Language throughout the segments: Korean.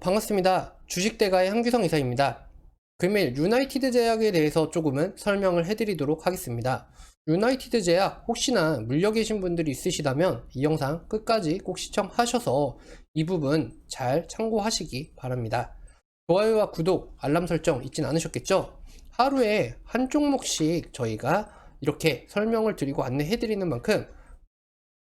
반갑습니다. 주식대가의 한규성 이사입니다. 금일 유나이티드 제약에 대해서 조금은 설명을 해드리도록 하겠습니다. 유나이티드 제약 혹시나 물려 계신 분들이 있으시다면 이 영상 끝까지 꼭 시청하셔서 이 부분 잘 참고하시기 바랍니다. 좋아요와 구독, 알람 설정 잊진 않으셨겠죠? 하루에 한 종목씩 저희가 이렇게 설명을 드리고 안내해드리는 만큼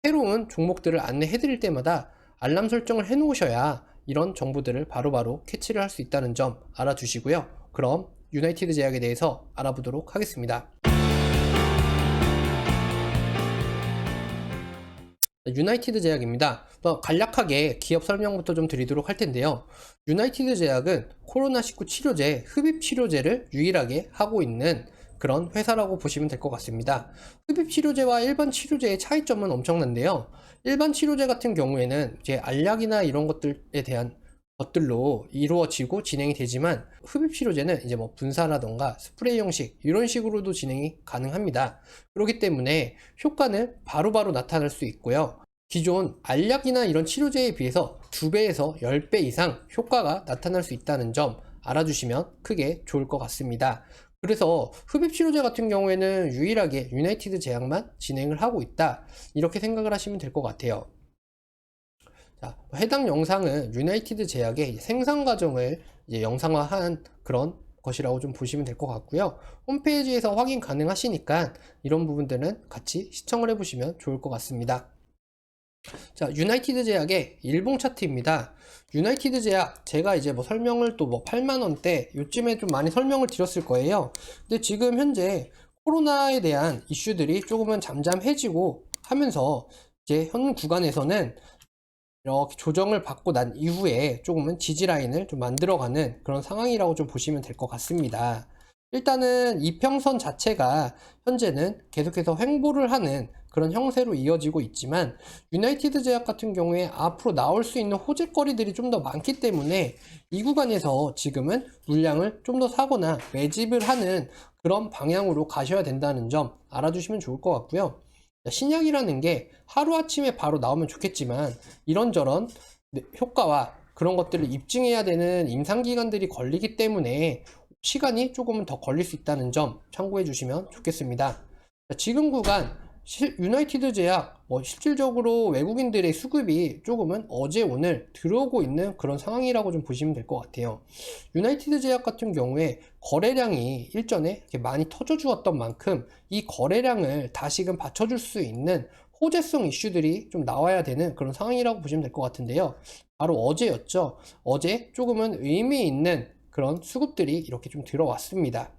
새로운 종목들을 안내해드릴 때마다 알람 설정을 해놓으셔야 이런 정보들을 바로바로 캐치를 할 수 있다는 점 알아두시고요. 그럼 유나이티드 제약에 대해서 알아보도록 하겠습니다. 유나이티드 제약입니다. 또 간략하게 기업 설명부터 좀 드리도록 할 텐데요. 유나이티드 제약은 코로나19 치료제, 흡입 치료제를 유일하게 하고 있는 그런 회사라고 보시면 될 것 같습니다. 흡입 치료제와 일반 치료제의 차이점은 엄청난데요. 일반 치료제 같은 경우에는 이제 알약이나 이런 것들에 대한 것들로 이루어지고 진행이 되지만 흡입 치료제는 이제 뭐 분사라던가 스프레이 형식 이런 식으로도 진행이 가능합니다. 그렇기 때문에 효과는 바로바로 나타날 수 있고요. 기존 알약이나 이런 치료제에 비해서 2배에서 10배 이상 효과가 나타날 수 있다는 점 알아주시면 크게 좋을 것 같습니다. 그래서 흡입 치료제 같은 경우에는 유일하게 유나이티드 제약만 진행을 하고 있다. 이렇게 생각을 하시면 될 것 같아요. 자, 해당 영상은 유나이티드 제약의 생산 과정을 영상화한 그런 것이라고 좀 보시면 될 것 같고요. 홈페이지에서 확인 가능하시니까 이런 부분들은 같이 시청을 해보시면 좋을 것 같습니다. 자, 유나이티드 제약의 일봉 차트입니다. 유나이티드 제약, 제가 이제 뭐 설명을 또 뭐 8만원대, 요즘에 좀 많이 설명을 드렸을 거예요. 근데 지금 현재 코로나에 대한 이슈들이 조금은 잠잠해지고 하면서 이제 현 구간에서는 이렇게 조정을 받고 난 이후에 조금은 지지 라인을 좀 만들어가는 그런 상황이라고 좀 보시면 될 것 같습니다. 일단은 이 평선 자체가 현재는 계속해서 횡보를 하는 그런 형태로 이어지고 있지만 유나이티드 제약 같은 경우에 앞으로 나올 수 있는 호재거리들이 좀 더 많기 때문에 이 구간에서 지금은 물량을 좀 더 사거나 매집을 하는 그런 방향으로 가셔야 된다는 점 알아두시면 좋을 것 같고요. 신약이라는 게 하루아침에 바로 나오면 좋겠지만 이런저런 효과와 그런 것들을 입증해야 되는 임상기간들이 걸리기 때문에 시간이 조금은 더 걸릴 수 있다는 점 참고해 주시면 좋겠습니다. 지금 구간 유나이티드 제약 뭐 실질적으로 외국인들의 수급이 조금은 어제 오늘 들어오고 있는 그런 상황이라고 좀 보시면 될 것 같아요. 유나이티드 제약 같은 경우에 거래량이 일전에 많이 터져 주었던 만큼 이 거래량을 다시금 받쳐줄 수 있는 호재성 이슈들이 좀 나와야 되는 그런 상황이라고 보시면 될 것 같은데요. 바로 어제였죠. 어제 조금은 의미 있는 그런 수급들이 이렇게 좀 들어왔습니다.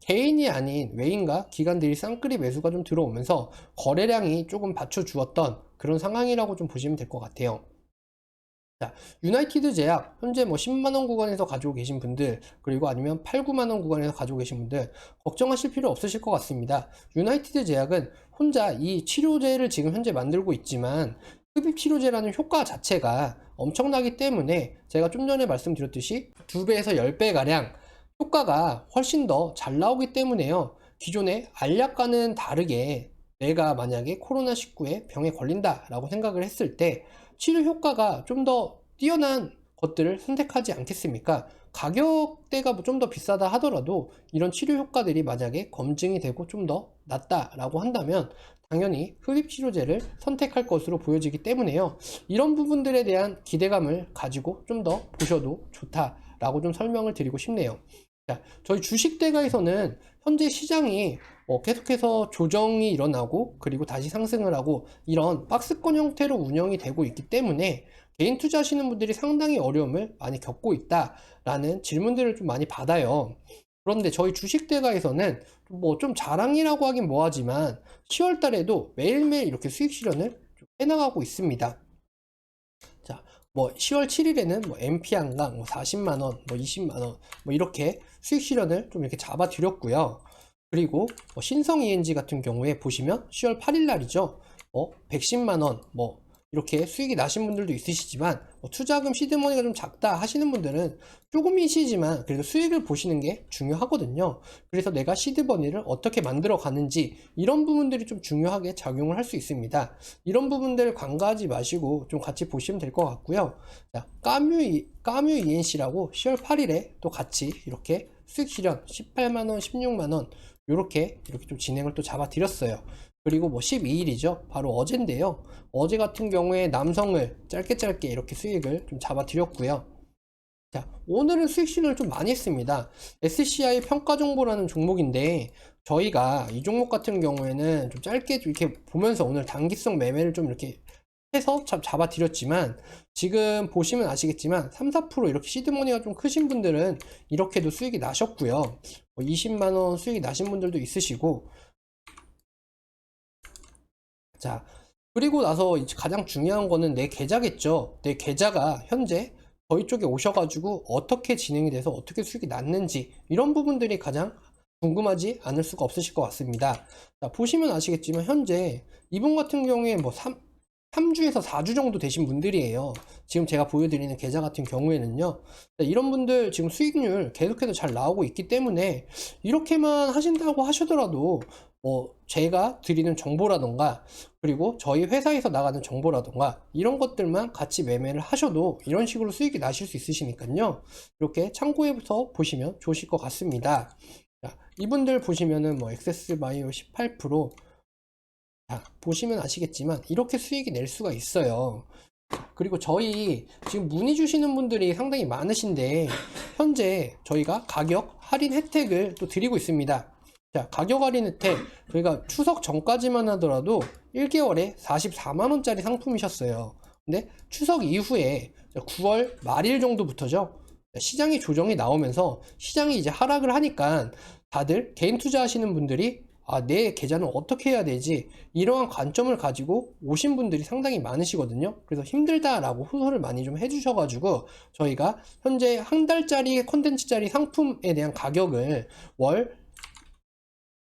개인이 아닌 외인과 기관들이 쌍끌이 매수가 좀 들어오면서 거래량이 조금 받쳐주었던 그런 상황이라고 좀 보시면 될 것 같아요. 자, 유나이티드 제약 현재 뭐 10만원 구간에서 가지고 계신 분들 그리고 아니면 8, 9만원 구간에서 가지고 계신 분들 걱정하실 필요 없으실 것 같습니다. 유나이티드 제약은 혼자 이 치료제를 지금 현재 만들고 있지만 흡입 치료제라는 효과 자체가 엄청나기 때문에 제가 좀 전에 말씀드렸듯이 2배에서 10배 가량 효과가 훨씬 더 잘 나오기 때문에요. 기존의 알약과는 다르게 내가 만약에 코로나19에 병에 걸린다라고 생각을 했을 때 치료 효과가 좀 더 뛰어난 것들을 선택하지 않겠습니까? 가격대가 좀 더 비싸다 하더라도 이런 치료 효과들이 만약에 검증이 되고 좀 더 낫다라고 한다면 당연히 흡입 치료제를 선택할 것으로 보여지기 때문에요. 이런 부분들에 대한 기대감을 가지고 좀 더 보셔도 좋다라고 좀 설명을 드리고 싶네요. 자, 저희 주식대가에서는 현재 시장이 어, 계속해서 조정이 일어나고 그리고 다시 상승을 하고 이런 박스권 형태로 운영이 되고 있기 때문에 개인 투자하시는 분들이 상당히 어려움을 많이 겪고 있다라는 질문들을 좀 많이 받아요. 그런데 저희 주식대가에서는 뭐 좀 자랑이라고 하긴 뭐하지만 10월 달에도 매일매일 이렇게 수익 실현을 좀 해나가고 있습니다. 자, 뭐 10월 7일에는 뭐 MP 한강 뭐 40만 원, 뭐 20만 원, 뭐 이렇게 수익 실현을 좀 이렇게 잡아 드렸고요. 그리고 뭐 신성 ENG 같은 경우에 보시면 10월 8일 날이죠. 뭐 110만 원, 뭐 이렇게 수익이 나신 분들도 있으시지만 뭐 투자금 시드머니가 좀 작다 하시는 분들은 조금이시지만 그래도 수익을 보시는 게 중요하거든요. 그래서 내가 시드머니를 어떻게 만들어 가는지 이런 부분들이 좀 중요하게 작용을 할 수 있습니다. 이런 부분들 간과하지 마시고 좀 같이 보시면 될 것 같고요. 자, 까뮤, 까뮤 ENC라고 10월 8일에 또 같이 이렇게 수익 실현 18만원, 16만원 이렇게 이렇게 좀 진행을 또 잡아 드렸어요. 그리고 뭐 12일이죠. 바로 어젠데요. 어제 같은 경우에 남성을 짧게 짧게 이렇게 수익을 좀 잡아 드렸고요. 자, 오늘은 수익 실현을 좀 많이 했습니다. SCI 평가 정보라는 종목인데 저희가 이 종목 같은 경우에는 좀 짧게 좀 이렇게 보면서 오늘 단기성 매매를 좀 이렇게 해서 참 잡아 드렸지만 지금 보시면 아시겠지만 3, 4% 이렇게 시드머니가 좀 크신 분들은 이렇게도 수익이 나셨고요. 20만원 수익이 나신 분들도 있으시고 자, 그리고 나서 이제 가장 중요한 거는 내 계좌겠죠. 내 계좌가 현재 저희 쪽에 오셔가지고 어떻게 진행이 돼서 어떻게 수익이 났는지 이런 부분들이 가장 궁금하지 않을 수가 없으실 것 같습니다. 자, 보시면 아시겠지만 현재 이분 같은 경우에 뭐 3, 3주에서 4주 정도 되신 분들이에요. 지금 제가 보여드리는 계좌 같은 경우에는요. 자, 이런 분들 지금 수익률 계속해서 잘 나오고 있기 때문에 이렇게만 하신다고 하시더라도 뭐 제가 드리는 정보라던가 그리고 저희 회사에서 나가는 정보라던가 이런 것들만 같이 매매를 하셔도 이런 식으로 수익이 나실 수 있으시니까요. 이렇게 참고해서 보시면 좋으실 것 같습니다. 자, 이분들 보시면은 뭐 엑세스 바이오 18% 자, 보시면 아시겠지만 이렇게 수익이 낼 수가 있어요. 그리고 저희 지금 문의 주시는 분들이 상당히 많으신데 현재 저희가 가격 할인 혜택을 또 드리고 있습니다. 자, 가격 할인 혜택 저희가 추석 전까지만 하더라도 1개월에 44만 원짜리 상품이셨어요. 근데 추석 이후에 9월 말일 정도부터죠. 시장이 조정이 나오면서 시장이 이제 하락을 하니까 다들 개인 투자하시는 분들이 아, 내 계좌는 어떻게 해야 되지? 이러한 관점을 가지고 오신 분들이 상당히 많으시거든요. 그래서 힘들다라고 호소를 많이 좀 해주셔가지고 저희가 현재 한 달짜리 콘텐츠짜리 상품에 대한 가격을 월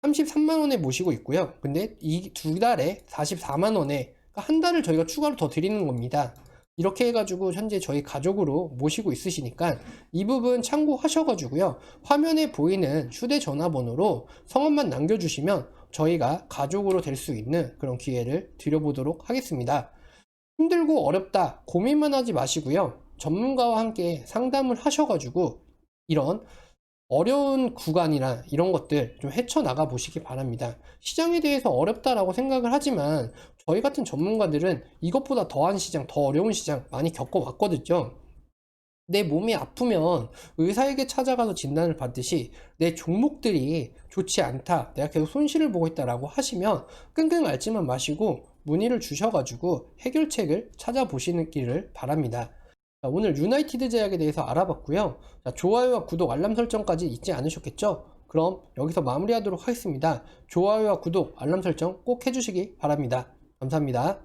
33만원에 모시고 있고요. 근데 이 두 달에 44만원에 한 달을 저희가 추가로 더 드리는 겁니다. 이렇게 해가지고 현재 저희 가족으로 모시고 있으시니까 이 부분 참고하셔가지고요. 화면에 보이는 휴대전화번호로 성함만 남겨주시면 저희가 가족으로 될 수 있는 그런 기회를 드려보도록 하겠습니다. 힘들고 어렵다 고민만 하지 마시고요. 전문가와 함께 상담을 하셔가지고 이런 어려운 구간이나 이런 것들 좀 헤쳐나가 보시기 바랍니다. 시장에 대해서 어렵다라고 생각을 하지만 저희 같은 전문가들은 이것보다 더한 시장, 더 어려운 시장 많이 겪어왔거든요. 내 몸이 아프면 의사에게 찾아가서 진단을 받듯이 내 종목들이 좋지 않다, 내가 계속 손실을 보고 있다라고 하시면 끙끙 앓지만 마시고 문의를 주셔가지고 해결책을 찾아보시는 길을 바랍니다. 자, 오늘 유나이티드 제약에 대해서 알아봤고요. 자, 좋아요와 구독, 알람 설정까지 잊지 않으셨겠죠? 그럼 여기서 마무리하도록 하겠습니다. 좋아요와 구독, 알람 설정 꼭 해주시기 바랍니다. 감사합니다.